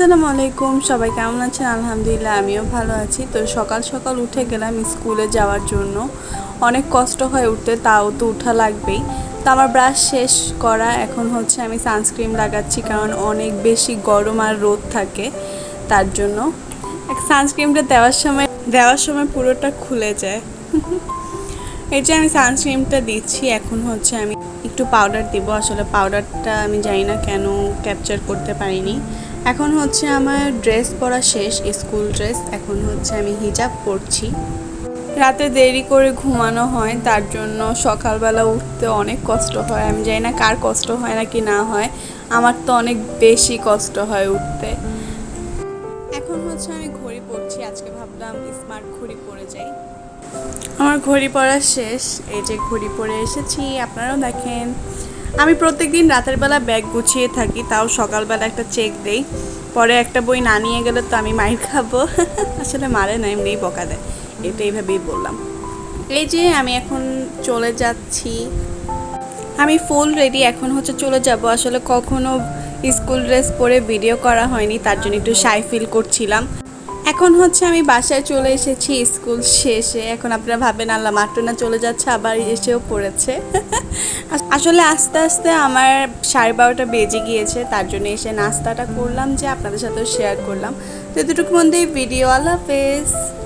আসসালামু আলাইকুম। সবাই কেমন আছেন? আলহামদুলিল্লাহ, আমিও ভালো আছি। তো সকাল সকাল উঠে গেলাম স্কুলে যাওয়ার জন্য। অনেক কষ্ট হয় উঠতে, তাও তো উঠা লাগবেই। তো আমার ব্রাশ শেষ করা, এখন হচ্ছে আমি সানস্ক্রিন লাগাচ্ছি কারণ অনেক বেশি গরম আর রোদ থাকে তার জন্য। সানস্ক্রিনটা দেওয়ার সময় দেওয়ার সময় পুরোটা খুলে যায়। এই যে আমি সানস্ক্রিনটা দিচ্ছি, এখন হচ্ছে আমি একটু পাউডার দিব। আসলে পাউডারটা আমি জানি না কেন ক্যাপচার করতে পারিনি। এখন হচ্ছে আমার ড্রেস পরা শেষ, স্কুল ড্রেস, এখন হচ্ছে আমি হিজাব পরছি। রাতে দেরি করে ঘুমানো হয়, তার জন্য সকালবেলা উঠতে অনেক কষ্ট হয়। আমি জানি না কার কষ্ট হয় নাকি না হয়, আমার তো অনেক বেশি কষ্ট হয় উঠতে। এখন হচ্ছে আমি ঘড়ি পরছি, আজকে ভাবলাম স্মার্ট ঘড়ি পরে যাই। আমার ঘড়ি পরা শেষ, এই যে ঘড়ি পরে এসেছি, আপনারাও দেখেন। আমি প্রত্যেকদিন রাতের বেলা ব্যাগ গুছিয়ে থাকি, তাও সকালবেলা একটা চেক দেই। পরে একটা বই না নিয়ে গেলে তো আমি মাইর খাব। আসলে মারে না, এমনিই বকা দেয়। এটা এইভাবেই বললাম। এই যে আমি এখন চলে যাচ্ছি। আমি ফুল রেডি, এখন হচ্ছে চলে যাব। আসলে কখনো স্কুল ড্রেস পরে ভিডিও করা হয়নি, তার জন্য একটু শাই ফিল করছিলাম। এখন হচ্ছে আমি বাসায় চলে এসেছি, স্কুল শেষে। এখন আপনারা ভাবেন, আল্লাহ মাত্র না চলে যাচ্ছে, আবার এসেও পড়েছে। আসলে আস্তে আস্তে আমার সাড়ে বারোটা বেজে গিয়েছে, তার জন্য এসে নাস্তাটা করলাম, যে আপনাদের সাথেও শেয়ার করলাম। তো এতটুকু মধ্যেই ভিডিও আল্লাহ হাফেজ।